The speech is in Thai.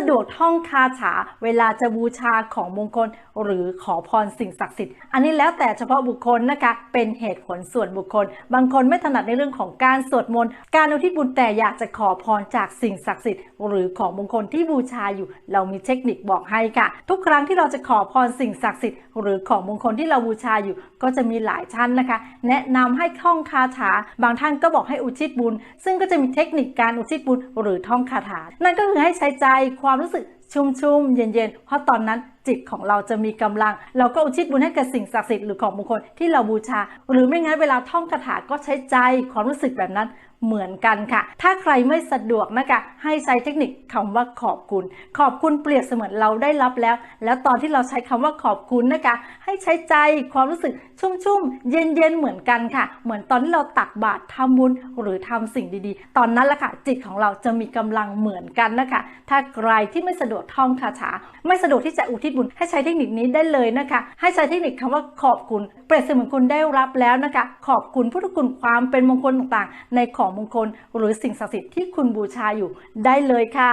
ะดวกท่องคาถาเวลาจะบูชาของมงคล หรือขอพรสิ่งศักดิ์สิทธิ์ อันนี้แล้วแต่เฉพาะบุคคลนะคะ เป็นเหตุผลส่วนบุคคล บางคนไม่ถนัดในเรื่องของการสวดมนต์ การอุทิศบุญแต่อยากจะขอพรจากสิ่งศักดิ์สิทธิ์หรือของมงคลที่บูชาอยู่ เรามีเทคนิคบอกให้ค่ะ ทุกครั้งที่เราจะขอพรสิ่งศักดิ์สิทธิ์หรือของมงคลที่เราบูชาอยู่ ก็จะมีหลายท่านนะคะ แนะนำให้ท่องคาถา บางท่านก็บอกให้อุทิศบุญ ซึ่งก็จะมีเทคนิคการอุทิศบุญหรือท่องคาถา นั่นก็คือให้ใช้ใจความความรู้สึก ชุ่มๆ เย็นๆ เพราะตอนนั้นจิตของเราจะมีกำลัง เราก็อุทิศบุญให้กับสิ่งศักดิ์สิทธิ์หรือของมงคลที่เราบูชา หรือไม่งั้นเวลาท่องคาถาก็ใช้ใจความรู้สึกแบบนั้นเหมือนกันค่ะ ถ้าใครไม่สะดวกนะคะ ให้ใช้เทคนิคคำว่าขอบคุณ ขอบคุณเปรียบเสมือนเราได้รับแล้ว แล้วตอนที่เราใช้คำว่าขอบคุณนะคะ ให้ใช้ใจความรู้สึกชุ่มๆ เย็นๆ เหมือนกันค่ะ เหมือนตอนที่เราตักบาตรทำบุญหรือทำสิ่งดีๆ ตอนนั้นละค่ะ จิตของเราจะมีกำลังเหมือนกันนะคะ ถ้าใครที่ไม่สะดวกท่องคาถา ไม่สะดวกที่จะอุทิศบุญให้ใช้เทคนิคนี้ได้เลยนะคะ ให้ใช้เทคนิคคำว่าขอบคุณเปรียบเสมือนคุณได้รับแล้วนะคะ ขอบคุณพุทธคุณความเป็นมงคลต่างๆ ในของมงคลหรือสิ่งศักดิ์สิทธิ์ที่คุณบูชาอยู่ได้เลยค่ะ